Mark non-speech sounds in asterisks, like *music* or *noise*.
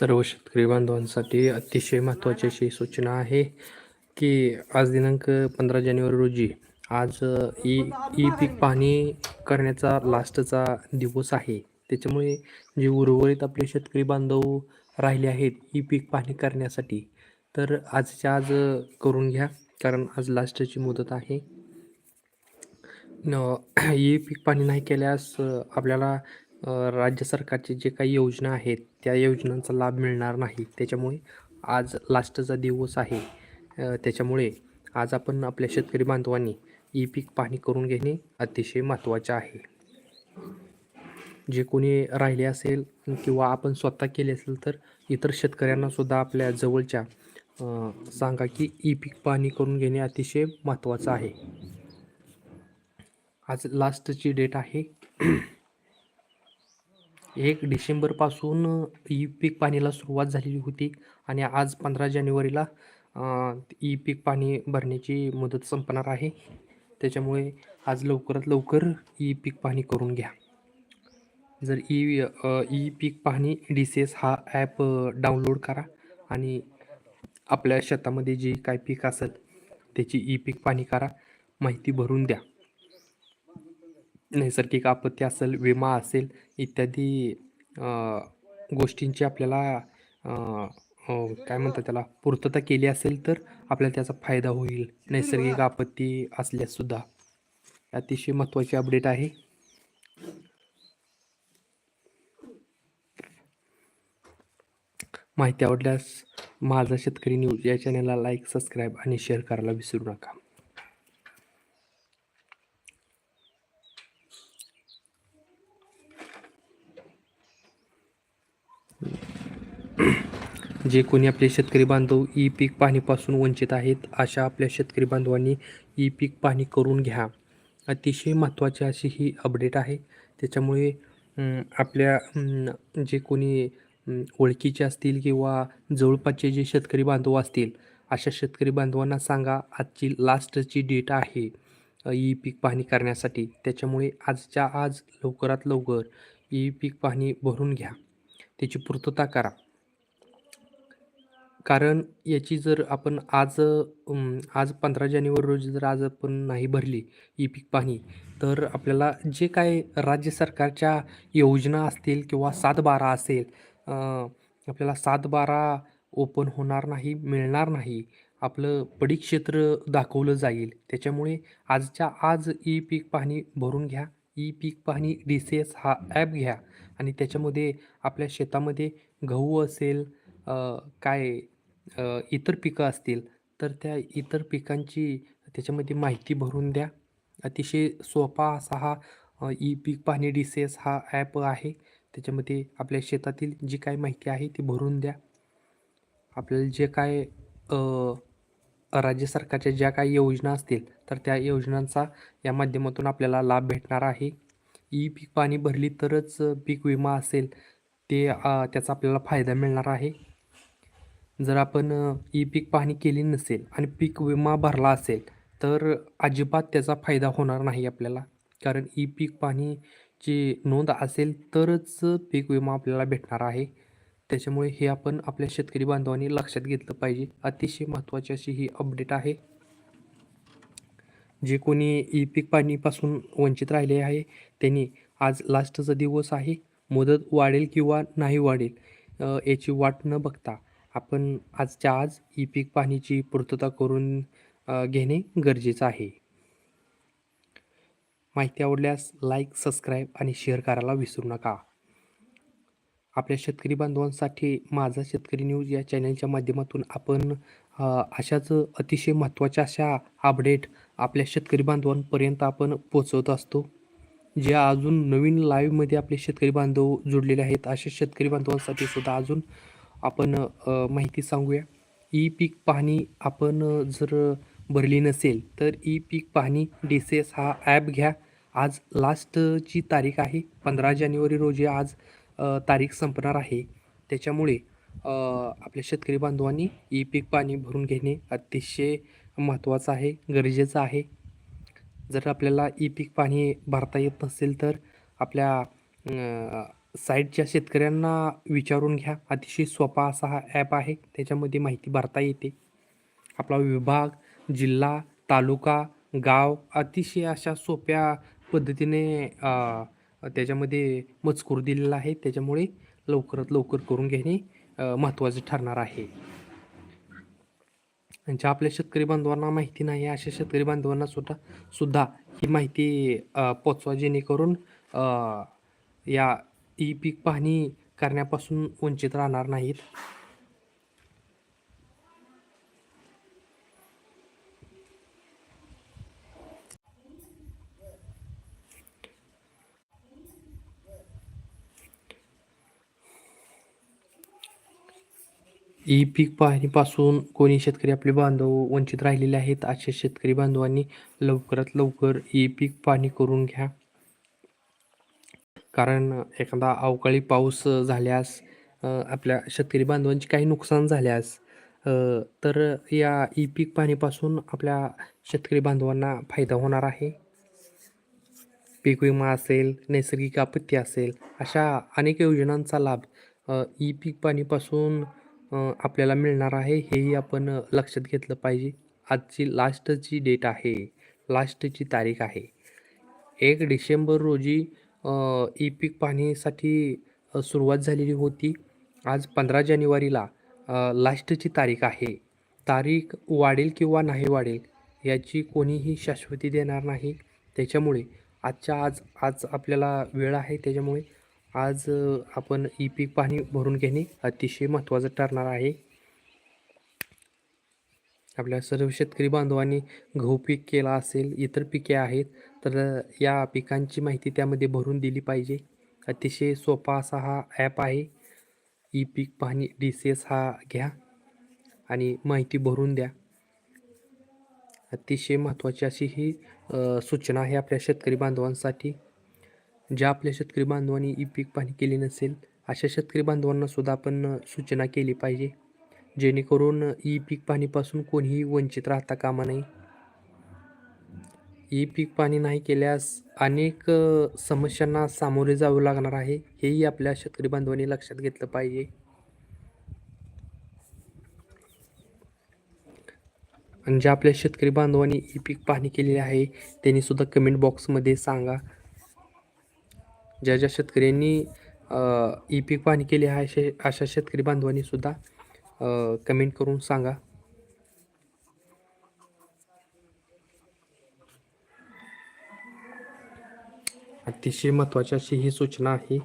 सर्व शेतकरी बांधवांसाठी अतिशय महत्त्वाची अशी सूचना आहे की आज दिनांक पंधरा जानेवारी रोजी आज ई ई पीक पाहणी करण्याचा लास्टचा दिवस आहे. त्याच्यामुळे जे उर्वरित आपले शेतकरी बांधव राहिले आहेत ई पीक पाहणी करण्यासाठी तर आजच्या आज करून घ्या कारण आज लास्टची मुदत आहे. *clears throat* ई पीक पाणी नाही केल्यास आपल्याला राज्य सरकारचे जे काही योजना आहेत त्या योजनांचा लाभ मिळणार नाही. त्याच्यामुळे आज लास्टचा दिवस आहे. त्याच्यामुळे आज आपण आपल्या शेतकरी बांधवांनी ई पीक पाहणी करून घेणे अतिशय महत्त्वाचे आहे. जे कोणी राहिले असेल किंवा आपण स्वतः केले असेल तर इतर शेतकऱ्यांनासुद्धा आपल्या जवळच्या सांगा की ई पीक पाहणी करून घेणे अतिशय महत्त्वाचं आहे. आज लास्टची डेट आहे. एक डिसेंबरपासून ई पीक पाणीला सुरुवात झालेली होती आणि आज पंधरा जानेवारीला ई पीक पाणी भरण्याची मुदत संपणार आहे. त्याच्यामुळे आज लवकरात लवकर ई पीक पाणी करून घ्या. जर ई ई पीक पाहणी डी सी एस हा ॲप डाउनलोड करा आणि आपल्या शेतामध्ये जे काय पीक असेल त्याची ई पीक पाणी करा माहिती भरून द्या. नैसर्गिक आपत्ती असेल विमा असेल इत्यादी गोष्टींची आपल्याला काय म्हणतात त्याला पूर्तता केली असेल तर आपल्याला त्याचा फायदा होईल. नैसर्गिक आपत्ती असल्याससुद्धा अतिशय महत्त्वाची अपडेट आहे. माहिती आवडल्यास माझा शेतकरी न्यूज या चॅनलला लाईक सबस्क्राईब आणि शेअर करायला विसरू नका. जे कोणी आपले शेतकरी बांधव ई पीक पाहणीपासून वंचित आहेत अशा आपल्या शेतकरी बांधवांनी ई पीक पाहणी करून घ्या. अतिशय महत्त्वाची अशी ही अपडेट आहे. त्याच्यामुळे आपल्या जे कोणी ओळखीचे असतील किंवा जवळपासचे जे शेतकरी बांधव असतील अशा शेतकरी बांधवांना सांगा आजची लास्टची डेट आहे ई पीक पाहणी करण्यासाठी. त्याच्यामुळे आजच्या आज लवकरात लवकर ई पीक पाहणी भरून घ्या. त्याची पूर्तता करा. कारण याची जर आपण आज आज पंधरा जानेवारी रोजी जर आज आपण नाही भरली ई पीक पाणी तर आपल्याला जे काय राज्य सरकारच्या योजना असतील किंवा सात बारा असेल आपल्याला सात बारा ओपन होणार नाही मिळणार नाही आपलं पडी क्षेत्र दाखवलं जाईल. त्याच्यामुळे आजच्या आज ई पीक पाहणी भरून घ्या ई पीक पाहणी डी सी एस हा ॲप घ्या आणि त्याच्यामध्ये आपल्या शेतामध्ये गहू असेल अ, काय अ, इतर पिकं असतील तर त्या इतर पिकांची त्याच्यामध्ये माहिती भरून द्या. अतिशय सोपा असा हा ई पीक पाहणी डिसेस हा ॲप आहे. त्याच्यामध्ये आपल्या शेतातील जी काही माहिती आहे ती भरून द्या. आपल्याला जे काय अ, राज्य सरकारच्या ज्या काही योजना असतील तर त्या योजनांचा या माध्यमातून आपल्याला लाभ भेटणार आहे. ई पीक पाणी भरली तरच पीक विमा असेल ते अ, त्याचा आपल्याला फायदा मिळणार आहे. जर आपण ई पीक पाहणी केली नसेल आणि पीक विमा भरला असेल तर अजिबात त्याचा फायदा होणार नाही आपल्याला. कारण ई पीक पाहणीची नोंद असेल तरच पीक विमा आपल्याला भेटणार आहे. त्याच्यामुळे हे आपण आपल्या शेतकरी बांधवांनी लक्षात घेतलं पाहिजे. अतिशय महत्त्वाची अशी ही अपडेट आहे. जे कोणी ई पीक पाणीपासून वंचित राहिले आहे त्यांनी आज लास्टचा दिवस आहे. मुदत वाढेल किंवा नाही वाढेल याची वाट न बघता आपण आजच्या आज ई पीक पाण्याची पूर्तता करून घेणे गरजेचं आहे. माहिती आवडल्यास लाईक सबस्क्राईब आणि शेअर करायला विसरू नका. आपल्या शेतकरी बांधवांसाठी माझा शेतकरी न्यूज या चॅनलच्या माध्यमातून आपण अशाच अतिशय महत्त्वाच्या अशा अपडेट आपल्या शेतकरी बांधवांपर्यंत आपण पोचवत असतो. जे अजून नवीन लाईव्हमध्ये आपले शेतकरी बांधव जोडलेले आहेत अशा शेतकरी बांधवांसाठी सुद्धा अजून आपण माहिती सांगूया. ई पीक पाहणी आपण जर भरली नसेल तर ई पीक पाहणी डी सी एस हा ॲप घ्या. आज लास्टची तारीख आहे पंधरा जानेवारी रोजी आज तारीख संपणार आहे. त्याच्यामुळे आपल्या शेतकरी बांधवांनी ई पीक पाणी भरून घेणे अतिशय महत्त्वाचं आहे गरजेचं आहे. जर आपल्याला ई पीक पाणी भरता येत नसेल तर आपल्या साईडच्या शेतकऱ्यांना विचारून घ्या. अतिशय सोपा असा हा ॲप आहे. त्याच्यामध्ये माहिती भरता येते. आपला विभाग जिल्हा तालुका गाव अतिशय अशा सोप्या पद्धतीने त्याच्यामध्ये मजकूर दिलेला आहे. त्याच्यामुळे लवकरात लवकर करून घेणे महत्त्वाचे ठरणार आहे. ज्या आपल्या शेतकरी बांधवांना माहिती नाही अशा शेतकरी बांधवांना सुद्धा सुद्धा ही माहिती पोचवा जेणेकरून या ई पीक पाहणी करण्यापासून वंचित राहणार नाहीत. ई पीक पाहणीपासून कोणी शेतकरी आपले बांधव वंचित राहिलेले आहेत अशा शेतकरी बांधवांनी लवकरात लवकर ई पीक पाहणी करून घ्या. कारण एखादा अवकाळी पाऊस झाल्यास आपल्या शेतकरी बांधवांचे काही नुकसान झाल्यास तर या ई पीक पाणीपासून आपल्या शेतकरी बांधवांना फायदा होणार आहे? पीक विमा असेल नैसर्गिक आपत्ती असेल अशा अनेक योजनांचा लाभ ई पीक पाणीपासून आपल्याला मिळणार आहे हेही आपण लक्षात घेतलं पाहिजे. आजची लास्टची डेट आहे. लास्टची तारीख आहे. एक डिसेंबर रोजी ई पीक पाहणीसाठी सुरुवात झालेली होती. आज पंधरा जानेवारीला लास्टची तारीख आहे. तारीख वाढेल किंवा नाही वाढेल याची कोणीही शाश्वती देणार नाही. त्याच्यामुळे आजच्या आज आज आपल्याला वेळ आहे. त्याच्यामुळे आज आपण ई पीक पाणी भरून घेणे अतिशय महत्त्वाचं ठरणार आहे. आपल्या सर्व शेतकरी बांधवांनी गहू पीक केला असेल इतर पिके आहेत तर या पिकांची माहिती त्यामध्ये भरून दिली पाहिजे. अतिशय सोपा असा हा ॲप आहे. ई पीक पाहणी डी सी एस हा घ्या आणि माहिती भरून द्या. अतिशय महत्त्वाची अशी ही सूचना आहे आपल्या शेतकरी बांधवांसाठी. ज्या आपल्या शेतकरी बांधवांनी ई पीक पाहणी केली नसेल अशा शेतकरी बांधवांना सुद्धा आपण सूचना केली पाहिजे. जेणेकरून ई पीक पाणीपासून कोणीही वंचित राहता कामा नाही ई पीक पाणी नाही केल्यास अनेक समस्यांना सामोरे जावं लागणार आहे हेही आपल्या शेतकरी बांधवांनी लक्षात घेतलं पाहिजे. आणि ज्या आपल्या शेतकरी बांधवांनी ई पीक पाहणी केलेली आहे त्यांनी सुद्धा कमेंट बॉक्समध्ये सांगा. ज्या ज्या शेतकऱ्यांनी ई पीक पाहणी केली आहे असे अशा शेतकरी बांधवांनी सुद्धा कमेंट करून सांगा. अतिशय महत्त्वाची अशी ही सूचना आहे.